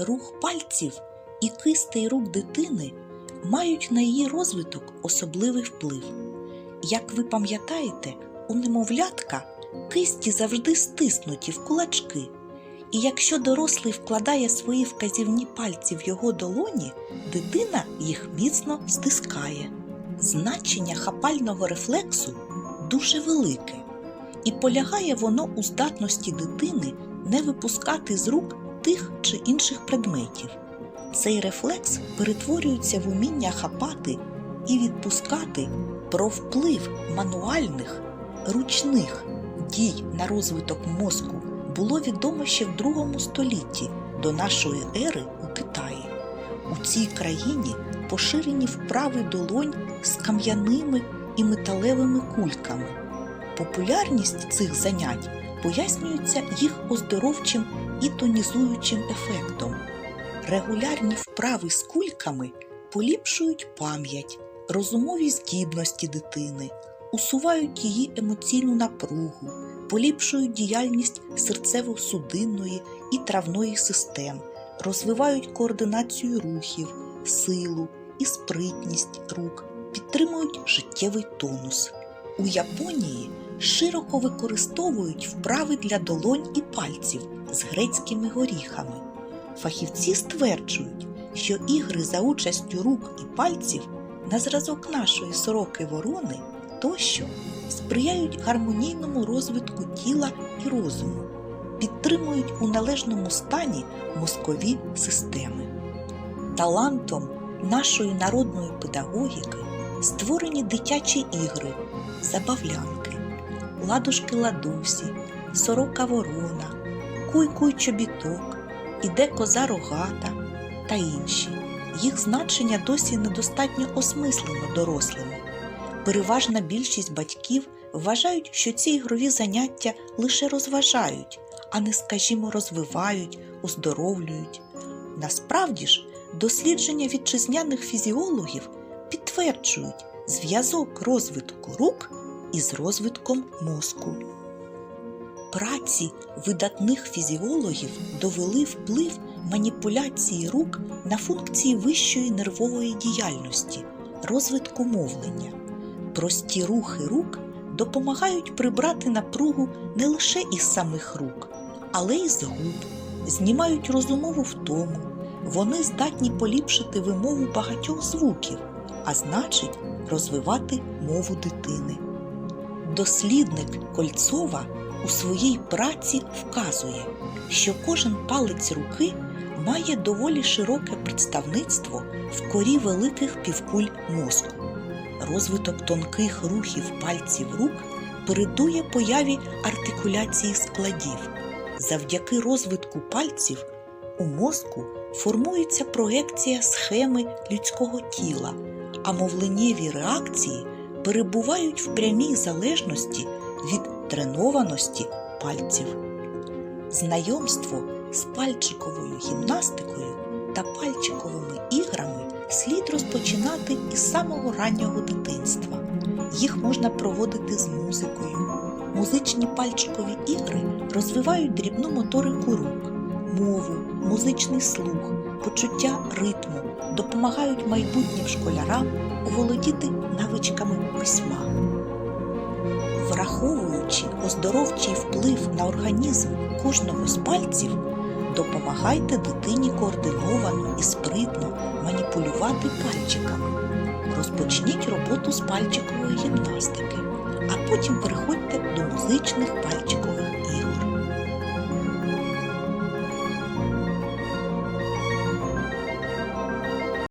Рух пальців і кистей рук дитини мають на її розвиток особливий вплив. Як ви пам'ятаєте, у немовлятка кисті завжди стиснуті в кулачки, і якщо дорослий вкладає свої вказівні пальці в його долоні, дитина їх міцно стискає. Значення хапального рефлексу дуже велике, і полягає воно у здатності дитини не випускати з рук тих чи інших предметів. Цей рефлекс перетворюється в уміння хапати і відпускати про вплив мануальних, ручних дій на розвиток мозку було відомо ще в другому столітті до нашої ери у Китаї. У цій країні поширені вправи долонь з кам'яними і металевими кульками. Популярність цих занять пояснюється їх оздоровчим і тонізуючим ефектом. Регулярні вправи з кульками поліпшують пам'ять, розумові здібності дитини, усувають її емоційну напругу, поліпшують діяльність серцево-судинної і травної систем, розвивають координацію рухів, силу і спритність рук, підтримують життєвий тонус. У Японії широко використовують вправи для долонь і пальців з грецькими горіхами. Фахівці стверджують, що ігри за участю рук і пальців на зразок нашої сороки ворони тощо сприяють гармонійному розвитку тіла і розуму, підтримують у належному стані мозкові системи. Талантом нашої народної педагогіки створені дитячі ігри, забавлянки, ладушки ладусі, сорока ворона, куй-куй чобіток, іде коза рогата та інші. Їх значення досі недостатньо осмислено дорослими. Переважна більшість батьків вважають, що ці ігрові заняття лише розважають, а не, скажімо, розвивають, оздоровлюють. Насправді ж, дослідження вітчизняних фізіологів підтверджують зв'язок розвитку рук із розвитком мозку. Праці видатних фізіологів довели вплив маніпуляції рук на функції вищої нервової діяльності, розвитку мовлення. Прості рухи рук допомагають прибрати напругу не лише із самих рук, але й з губ, знімають розумову втому. Вони здатні поліпшити вимову багатьох звуків, а значить, розвивати мову дитини. Дослідник Кольцова у своїй праці вказує, що кожен палець руки має доволі широке представництво в корі великих півкуль мозку. Розвиток тонких рухів пальців рук передує появі артикуляції складів. Завдяки розвитку пальців у мозку формується проекція схеми людського тіла, а мовленнєві реакції перебувають в прямій залежності від тренованості пальців. Знайомство з пальчиковою гімнастикою та пальчиковими іграми слід розпочинати із самого раннього дитинства. Їх можна проводити з музикою. Музичні пальчикові ігри розвивають дрібну моторику рук, мову, музичний слух, почуття ритму, допомагають майбутнім школярам оволодіти навичками письма. Враховуючи оздоровчий вплив на організм кожного з пальців, допомагайте дитині координовано і спритно маніпулювати пальчиками. Розпочніть роботу з пальчикової гімнастики, а потім переходьте до музичних пальчикових